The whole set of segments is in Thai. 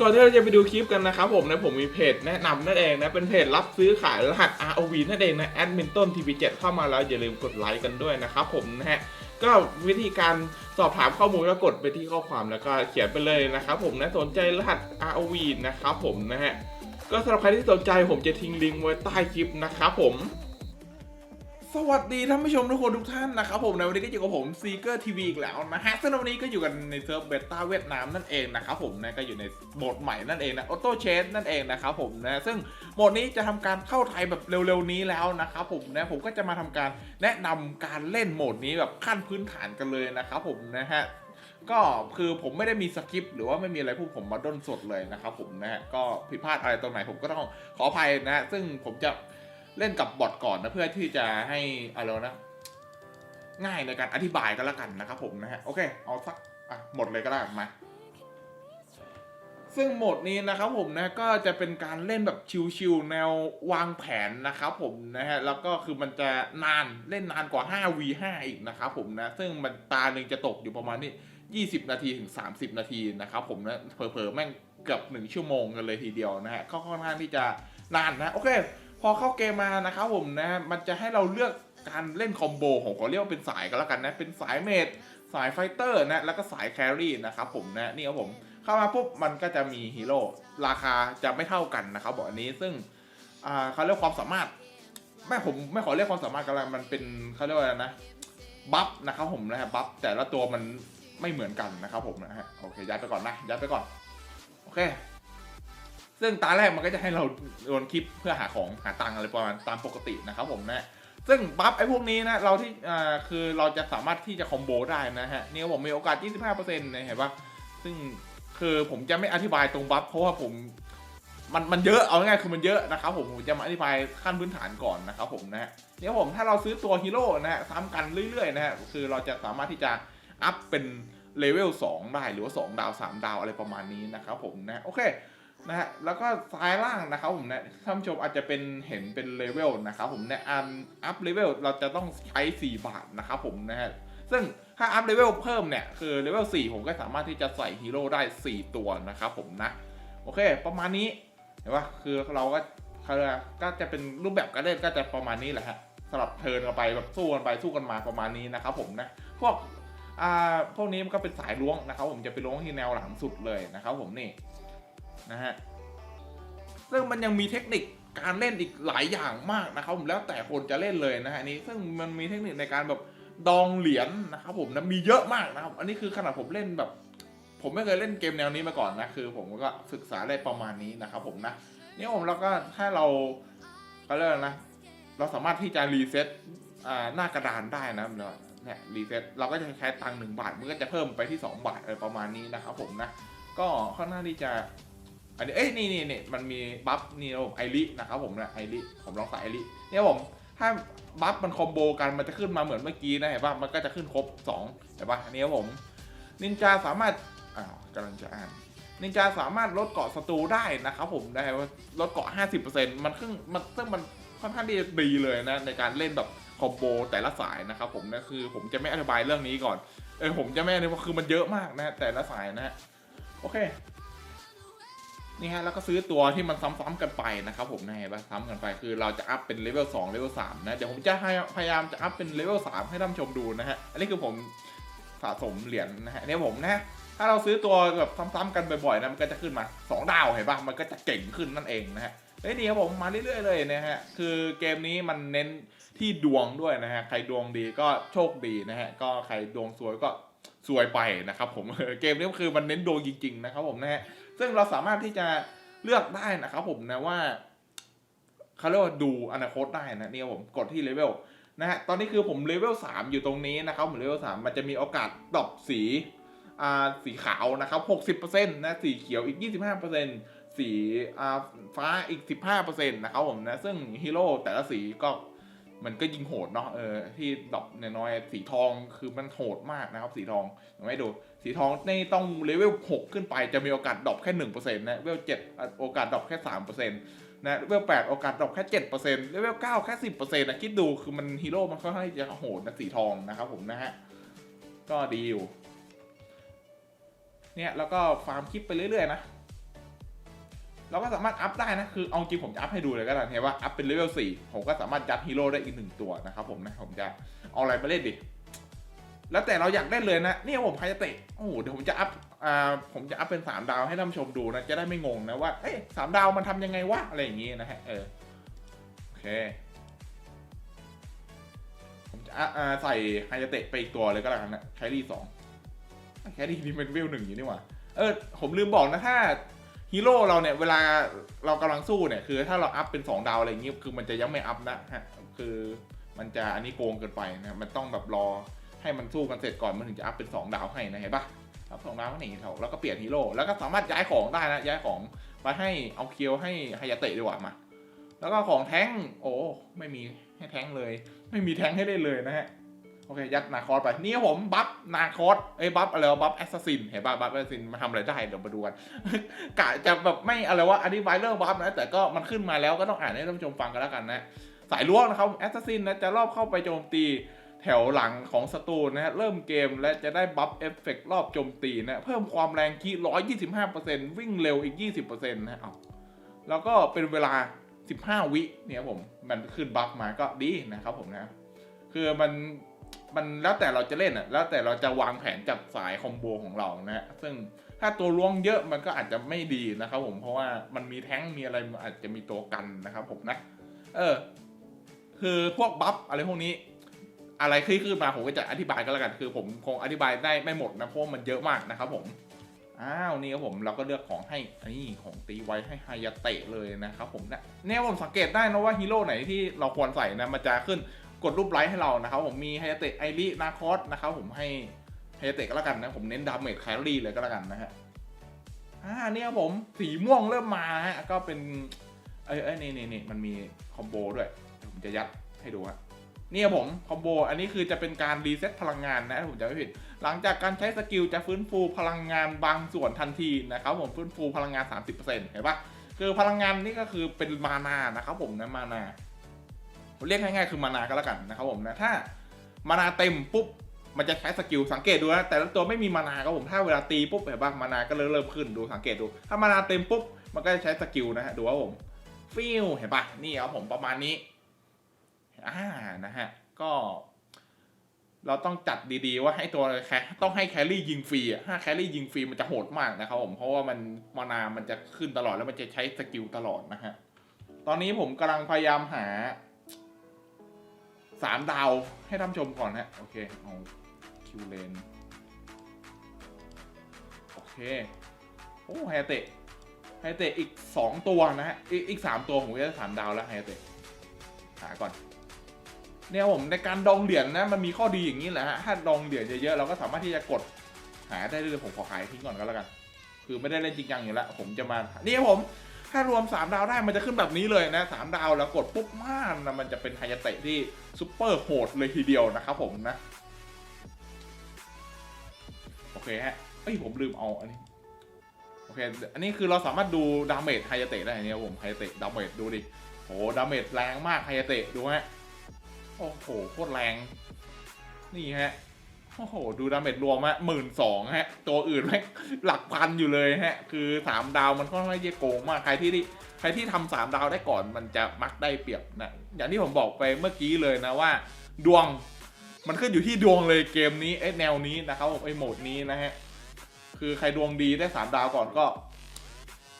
ก่อนที่เราจะไปดูคลิปกันนะครับผมนะผมมีเพจแนะนำนั่นเองนะ เป็นเพจรับซื้อขายรหัส ROV นั่นเองนะแอดมินต้น TP7 เข้ามาแล้วอย่าลืมกดไลค์กันด้วยนะครับผมนะฮะก็วิธีการสอบถามข้อมูลก็กดไปที่ข้อความแล้วก็เขียนไปเลยนะครับผมนะสนใจรหัส ROV นะครับผมนะฮะก็สำหรับใครที่สนใจผมจะทิ้งลิงก์ไว้ใต้คลิปนะครับผม สวัสดีท่านผู้ชมทุกคนทุกท่านนะครับผมในวันนี้ก็อยู่กับผมซีเกอร์ทีวีอีกแล้วนะฮะซึ่งในวันนี้ก็อยู่กันในเซิร์ฟเบต้าเวียดนามนั่นเองนะครับผมนะก็อยู่ในโหมดใหม่นั่นเองนะออโต้เชนนั่นเองนะครับผมนะซึ่งโหมดนี้จะทำการเข้าไทยแบบเร็วๆนี้แล้วนะครับผมนะผมก็จะมาทำการแนะนำการเล่นโหมดนี้แบบขั้นพื้นฐานกันเลยนะครับผมนะฮะก็คือผมไม่ได้มีสคริปต์หรือว่าไม่มีอะไรพูดผมมาด้นสดเลยนะครับผมนะฮะก็ผิดพลาดอะไรตรงไหนผมก็ต้องขออภัยนะฮะซึ่งผมจะ เล่นกับบอทก่อนนะเพื่อที่จะให้อะไรนะ ง่ายในการอธิบายกันละกันนะครับผมนะฮะโอเค เอาสักอะหมดเลยก็ได้มาซึ่งโหมดนี้นะครับผมนะก็จะเป็นการเล่นแบบชิวๆแนววางแผนนะครับผมนะฮะแล้วก็คือมันจะนานเล่นนานกว่า 5v5 อีกนะครับผมนะซึ่งมันตาหนึ่งจะตกอยู่ประมาณนี้20 นาทีถึง 30 นาทีนะครับผมนะเผลอๆแม่งเกือบหนึ่งชั่วโมงกันเลยทีเดียวนะฮะก็ค่อนข้างที่จะนานนะโอเค พอเข้าเกมมานะครับผมนะมันจะให้เราเลือกการเล่นคอมโบของเขาเรียกว่าเป็นสายกันแล้วกันนะ เป็นสายเมดสายไฟเตอร์นะแล้วก็สายแครี่นะครับผมนะนี่ครับผมเข้ามาปุ๊บมันก็จะมีฮีโร่ราคาจะไม่เท่ากันนะครับบอกอันนี้ซึ่งเขาเรียกความสามารถไม่ผมไม่ขอเรียกความสามารถกันละมันเป็นเขาเรียกว่าอะไรนะบัฟนะครับผมนะฮะบัฟแต่ละตัวมันไม่เหมือนกันนะครับผมนะฮะโอเคย้ายไปก่อนนะย้ายไปก่อนโอเค ซึ่งตาแรกมันก็จะให้เราโยนคลิปเพื่อหาของหาตังอะไรประมาณตามปกตินะครับผมนะซึ่งบัฟไอ้พวกนี้นะเราที่อ่าคือเราจะสามารถที่จะคอมโบได้นะฮะนี่ผมมีโอกาส 25%นะเห็นปะซึ่งคือผมจะไม่อธิบายตรงบัฟเพราะว่าผมมันมันเยอะเอาง่ายคือมันเยอะนะครับผมผมจะมาอธิบายขั้นพื้นฐานก่อนนะครับผมนะฮะเนี่ยผมถ้าเราซื้อตัวฮีโร่นะฮะซ้ำกันเรื่อยๆนะฮะคือเราจะสามารถที่จะอัพเป็นเลเวล2ได้หรือว่า2ดาว 3 ดาวอะไรประมาณนี้นะครับผมนะโอเค นะฮะแล้วก็ซ้ายล่างนะครับผมนะท่านผู้ชมอาจจะเป็นเห็นเป็นเลเวลนะครับผมในอันอัพเลเวลเราจะต้องใช้ 4 บาทนะครับผมนะฮะซึ่งถ้าอัพเลเวลเพิ่มเนี่ย คือเลเวล4ผมก็สามารถที่จะใส่ฮีโร่ได้ 4 ตัวนะครับผมนะ โอเค ประมาณนี้เห็นปะคือเราก็เขาเรียกว่าก็จะเป็นรูปแบบการเล่นก็จะประมาณนี้แหละฮะสลับเทิร์นกันไปแบบสู้กันไปสู้กันมาประมาณนี้นะครับผมนะพวกอ่าพวกนี้มันก็เป็นสายล้วงนะครับผมจะไปล้วงที่แนวหลังสุดเลยนะครับผมนี่ นะฮะซึ่งมันยังมีเทคนิคการเล่นอีกหลายอย่างมากนะครับผมแล้วแต่คนจะเล่นเลยนะฮะนี้ซึ่งมันมีเทคนิคในการแบบดองเหรียญนะครับผมนะมีเยอะมากนะครับ อันนี้คือขนาดผมเล่นแบบ ผมไม่เคยเล่นเกมแนวนี้มาก่อนนะคือ ผมก็ศึกษาได้ประมาณนี้นะครับผมนะนี่ผมแล้วก็ถ้าเราเขาเรียกนะ เราสามารถที่จะรีเซ็ตหน้ากระดานได้นะเนี่ยรีเซ็ตเราก็จะใช้ตังค์หนึ่งบาทมันก็จะเพิ่มไปที่ 2 บาทอะไรประมาณนี้นะครับผมนะก็ค่อนข้างที่จะ อันนี้เอ้ยนี่นี่นี่มันมีบัฟนี่นะผมไอรินะครับผมนะไอริผมลองใส่ไอริเนี่ยผมถ้าบัฟมันคอมโบกันมันจะขึ้นมาเหมือนเมื่อกี้นะเห็นป่ะมันก็จะขึ้นครบ2เห็นป่ะอันนี้ครับผมนินจาสามารถอ้าวกำลังจะอ่านนินจาสามารถลดเกาะศัตรูได้นะครับผมได้ว่าลดเกาะ 50%มันครึ่งมันซึ่งมันค่อนข้างที่จะดีเลยนะในการเล่นแบบคอมโบแต่ละสายนะครับผมนะคือผมจะไม่อธิบายเรื่องนี้ก่อนเออผมจะไม่อธิบายคือมันเยอะมากนะแต่ละสายนะโอเค นี่ฮะแล้วก็ซื้อตัวที่มันซ้ำๆกันไปนะครับผมนะเห็นปะซ้ำกันไปคือเราจะอัพเป็นเลเวล2เลเวล3นะเดี๋ยวผมจะพยายามจะอัพเป็นเลเวล3ให้ท่านชมดูนะฮะอันนี้คือผมสะสมเหรียญนะฮะเนี่ยผมนะถ้าเราซื้อตัวแบบซ้ำๆกันบ่อยๆนะมันก็จะขึ้นมา 2 ดาวเห็นปะมันก็จะเก่งขึ้นนั่นเองนะฮะเฮ้ยนี่ครับผมมาเรื่อยๆเลยนะฮะคือเกมนี้มันเน้นที่ดวงด้วยนะฮะใครดวงดีก็โชคดีนะฮะก็ใครดวงสวยก็ สวยไปนะครับผมเกมนี้ก็คือมันเน้นดวงจริงๆนะครับผมนะฮะซึ่งเราสามารถที่จะเลือกได้นะครับผมนะว่าเขาเรียกว่าดูอนาคตได้นะเนี่ยผมกดที่เลเวลนะฮะตอนนี้คือผมเลเวล3อยู่ตรงนี้นะครับผมเลเวล3มันจะมีโอกาสดรอปสีอ่าสีขาวนะครับ 60%นะสีเขียวอีก 25%สีอ่าฟ้าอีก 15%นะครับผมนะซึ่งฮีโร่แต่ละสีก็ มันก็ยิงโหดเนาะเออที่ดรอปน้อยสีทองคือมันโหดมากนะครับ สีทองยังไม่ดู สีทองนี่ต้องเลเวล6ขึ้นไปจะมีโอกาสดรอปแค่1%นะเลเวล7โอกาสดรอปแค่3%นะเลเวล8โอกาสดรอปแค่7%เลเวล9แค่10%นะคิดดูคือมันฮีโร่มันค่อนข้างจะโหดนะสีทองนะครับผมนะฮะก็ดีอยู่เนี่ยแล้วก็ฟาร์มคลิปไปเรื่อยๆนะ เราก็สามารถอัพได้นะ คือเอาจริงผมจะอัพให้ดูเลยก็ได้เห็นว่าอัพเป็นเลเวลสี่ผมก็สามารถยัดฮีโร่ได้อีกหนึ่งตัวนะครับผมนะ ผมจะเอาอะไรมาเล่นดิ แล้วแต่เราอยากเล่นเลยนะ นี่ผมใครจะเตะโอ้โหเดี๋ยวผมจะอัพ อ่า ผมจะอัพเป็นสามดาวให้ท่านชมดูนะ จะได้ไม่งงนะว่า เอ๊ะสามดาวมันทำยังไงวะ อะไรอย่างงี้นะฮะ เออ โอเค ผมจะอ่าใส่ไฮเตะไปอีกตัวเลยก็แล้วกันนะแครี่สองแครี่นี่เป็นเวลหนึ่งอยู่นี่หว่า เออ ผมลืมบอกนะถ้า ฮีโร่เราเนี่ยเวลาเรากำลังสู้เนี่ยคือถ้าเราอัพเป็นสองดาวอะไรอย่างงี้ยคือมันจะยังไม่อัพนะฮะคือมันจะอันนี้โกงเกินไปนะมันต้องแบบรอให้มันสู้กันเสร็จก่อนมันถึงจะอัพเป็น 2 ดาวให้นะเห็นปะอัพสองดาวให้หนีเขาแล้วก็เปลี่ยนฮีโร่แล้วก็สามารถย้ายของได้นะย้ายของไปให้เอาเคียวให้ฮายาเตะดีกว่ามา แล้วก็ของแท้งโอ้ไม่มีให้แท้งเลย ไม่มีแท้งให้ได้เลยนะฮะ โอเค ยัดนาคอสไป นี่ผม บัฟนาคอสเอ้ยบัฟอะไรวะบัฟแอสซัสซินเห็นป่ะบัฟแอสซัสซินมาทำอะไรได้ เดี๋ยวมาดูกัน กะจะแบบไม่อะไรวะอธิบายเรื่องบัฟนะ แต่ก็มันขึ้นมาแล้วก็ต้องอ่านให้ท่านผู้ชมฟังกันแล้วกันนะ สายล้วงนะครับแอสซัสซินนะ จะรอบเข้าไปโจมตีแถวหลังของศัตรูนะฮะ เริ่มเกมและจะได้บัฟเอฟเฟกต์รอบโจมตีนะ เพิ่มความแรงคี125%วิ่งเร็วอีก20%นะฮะเอาแล้วก็เป็นเวลา15วิเนี่ยผมมันขึ้นบัฟมาก็ดีนะครับผมนะคือมัน มันแล้วแต่เราจะเล่นอะ แล้วแต่เราจะวางแผนจับสายคอมโบของเรานะฮะซึ่งถ้าตัวล้วงเยอะมันก็อาจจะไม่ดีนะครับผม เพราะว่ามันมีแท้งมีอะไรอาจจะมีตัวกันนะครับผมนะ เออ คือพวกบัฟอะไรพวกนี้ อะไรขึ้นขึ้นมาผมก็จะอธิบายก็แล้วกัน คือผมคงอธิบายได้ไม่หมดนะเพราะมันเยอะมากนะครับผมอ้าวนี่ครับผมเราก็เลือกของให้อนนี้ของตีไว้ให้ฮายาเตะเลยนะครับผมเนี่ยเนี่ยผมสังเกตได้นะว่าฮีโร่ไหนที่เราควรใส่นะมันจะขึ้น กดรูปไลค์ให้เรานะครับผมมีไฮเตะไอรินาคอสนะครับผมให้ไฮเตะก็แล้วกันนะผมเน้นดาเมจแคลอรี่เลยก็แล้วกันนะฮะอ่านี่ครับผมสีม่วงเริ่มมาฮะก็เป็นเอ้ยเอ้ยนี่นี่นี่มันมีคอมโบด้วยผมจะยัดให้ดูฮะนี่ยผมคอมโบอันนี้คือจะเป็นการรีเซ็ตพลังงานนะผมจะไม่ผิด หลังจากการใช้สกิลจะฟื้นฟูพลังงานบางส่วนทันทีนะครับผมฟื้นฟูพลังงาน 30%เห็นปะคือพลังงานนี่ก็คือเป็นมานานะครับผมนะมานา เรียกง่ายๆคือมานาก็แล้วกันนะครับผมนะถ้ามานาเต็มปุ๊บมันจะใช้สกิลสังเกตดูนะแต่ละตัวไม่มีมานาครับผมถ้าเวลาตีปุ๊บเห็นปะมานาก็เริ่มขึ้นดูสังเกตดู ถ้ามานาเต็มปุ๊บมันก็จะใช้สกิลนะฮะดูว่าผมฟิลเห็นปะนี่ครับผมประมาณนี้อ่านะฮะก็ เราต้องจัดดีๆว่าให้ตัวแคต้องให้แครี่ยิงฟรีอะถ้าแครี่ยิงฟรีมันจะโหดมากนะครับผมเพราะว่ามันมานามันจะขึ้นตลอดแล้วมันจะใช้สกิลตลอดนะฮะตอนนี้ผมกำลังพยายามหา สามดาวให้ท่านชมก่อนฮะโอเคเอาคิวเลนโอเคโอ้ไฮเตะไฮเตะอีกสองตัวนะฮะอีกอีกสามตัวผมจะสามดาวแล้วไฮเตะหาก่อนเนี่ยผมในการดองเหรียญนะมันมีข้อดีอย่างนี้แหละฮะถ้าดองเหรียญเยอะๆเราก็สามารถที่จะกดหาได้เลยผมขอขายทิ้งก่อนก็แล้วกัน คือไม่ได้เล่นจริงจังอยู่แล้วผมจะมานี่ผม ถ้ารวม 3 ดาวได้มันจะขึ้นแบบนี้เลยนะ3ดาวแล้วกดปุ๊บมากนะมันจะเป็นไฮยาเตะที่ซุปเปอร์โหดเลยทีเดียวนะครับผมนะ โอเคฮะเอ้ยผมลืมเอาอันนี้โอเคอันนี้คือเราสามารถดูดาเมจไฮยาเตะได้เนี่ยผมไฮยาเตะดาเมจดูดิโหดาเมจแรงมากไฮยาเตะดูฮะโอ้โหโคตรแรง นี่ฮะ โอ้โห ดูดาเมจรวมฮะหมื่นสองฮะ ตัวอื่นแม่งหลักพันอยู่เลยฮะ คือสามดาวมันค่อนข้างจะโกงมาก ใครที่ที่ใครที่ทำสามดาวได้ก่อนมันจะมักได้เปรียบนะ อย่างที่ผมบอกไปเมื่อกี้เลยนะว่า ดวงมันขึ้นอยู่ที่ดวงเลยเกมนี้ไอ้แนวนี้นะครับผมไอ้โหมดนี้นะฮะ คือใครดวงดีได้สามดาวก่อนก็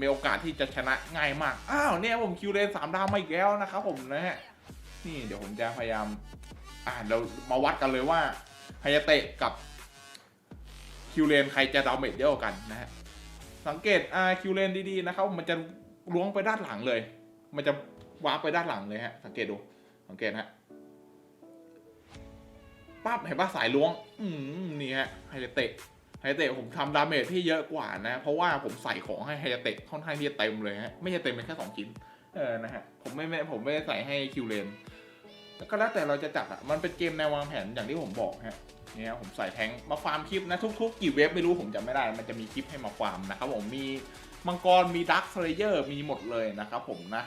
มีโอกาสที่จะชนะง่ายมาก อ้าวเนี่ยผมคิวเลนสามดาวมาอีกแล้วนะครับผมนะฮะ นี่เดี๋ยวผมจะพยายาม อ่าเรามาวัดกันเลยว่า ฮยาเตะกับคิวเลนใครจะดาเมจเยอะกว่ากันนะฮะ สังเกตอ่าคิวเลนดีๆนะครับ มันจะล้วงไปด้านหลังเลย มันจะวาร์ปไปด้านหลังเลยฮะ สังเกตดู สังเกตฮะปั๊บเห็นปะสายล้วง อืมนี่ฮะไฮยาเตะไฮยาเตะผมทำดาเมจที่เยอะกว่านะ เพราะว่าผมใส่ของให้ไฮยาเตะค่อนข้างที่จะเต็มเลยฮะ ไม่ใช่เต็มเป็นแค่สองชิ้น เออ นะฮะ ผมไม่ไม่ผมไม่ได้ใส่ให้คิวเลน ก็แล้วแต่เราจะจัดอะ มันเป็นเกมแนววางแผนอย่างที่ผมบอกฮะเนี่ยผมใส่แทงมาฟาร์มคลิปนะทุกๆกี่เว็บไม่รู้ผมจำไม่ได้ มันจะมีคลิปให้มาฟาร์มนะครับผมมีมังกรมีดักสเลเยอร์มีหมดเลยนะครับผมนะ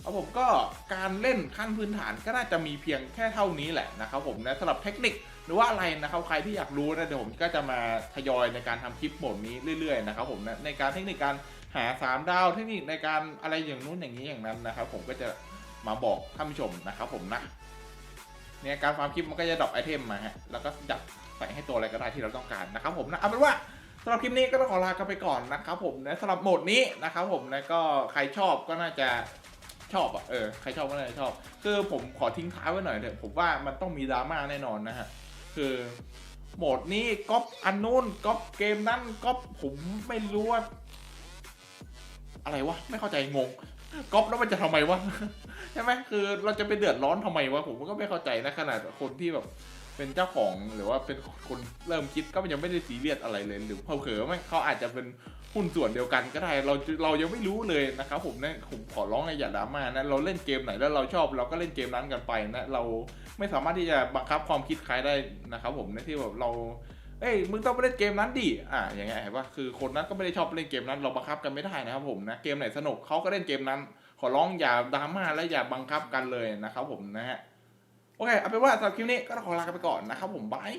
แล้วผมก็การเล่นขั้นพื้นฐานก็น่าจะมีเพียงแค่เท่านี้แหละนะครับผมนะสำหรับเทคนิคหรือว่าอะไรนะครับใครที่อยากรู้นะเดี๋ยวผมก็จะมาทยอยในการทำคลิปโหมดนี้เรื่อยๆนะครับผมนะในการเทคนิคการหาสามดาวเทคนิคในการอะไรอย่างนู้นอย่างนี้อย่างนั้นนะครับผมก็จะ มาบอกท่านผู้ชมนะครับผมนะเนี่ยการฟาร์มคลิปมันก็จะดรอปไอเทมมาฮะแล้วก็จับใส่ให้ตัวอะไรก็ได้ที่เราต้องการนะครับผมนะเอาเป็นว่าสำหรับคลิปนี้ก็ต้องขอลากันไปก่อนนะครับผมนะสำหรับโหมดนี้นะครับผมนะก็ใครชอบก็น่าจะชอบอะเออใครชอบก็น่าจะชอบ คือผมขอทิ้งท้ายไว้หน่อยเถอะผมว่ามันต้องมีดราม่าแน่นอนนะฮะคือโหมดนี้ก๊อปอันนู้นก๊อปเกมนั้นก๊อปผมไม่รู้ว่าอะไรวะไม่เข้าใจงง ก๊อปแล้วมันจะทำไมวะใช่ไหมคือเราจะไปเดือดร้อนทำไมวะผมก็ไม่เข้าใจนะขนาดคนที่แบบเป็นเจ้าของหรือว่าเป็นคนเริ่มคิดก็ยังไม่ได้ซีเรียสอะไรเลยหรือเผลอๆไม่เขาอาจจะเป็นหุ้นส่วนเดียวกันก็ได้ เราเรายังไม่รู้เลยนะครับผมนะผมขอร้องนอย่าดราม่านะเราเล่นเกมไหนแล้วเราชอบเราก็เล่นเกมนั้นกันไปนะเราไม่สามารถที่จะบังคับความคิดใครได้นะครับผมในที่แบบเรา เอ้ยมึงต้องไปเล่นเกมนั้นดิอ่าอย่างเงี้ยเห็นปะคือคนนั้นก็ไม่ได้ชอบเล่นเกมนั้นเราบังคับกันไม่ได้นะครับผมนะเกมไหนสนุกเขาก็เล่นเกมนั้น ขอร้องอย่าดราม่าและอย่าบังคับกันเลยนะครับผมนะฮะโอเคเอาเป็นว่าสำหรับคลิปนี้ก็ต้องขอลากไปก่อนนะครับผมบาย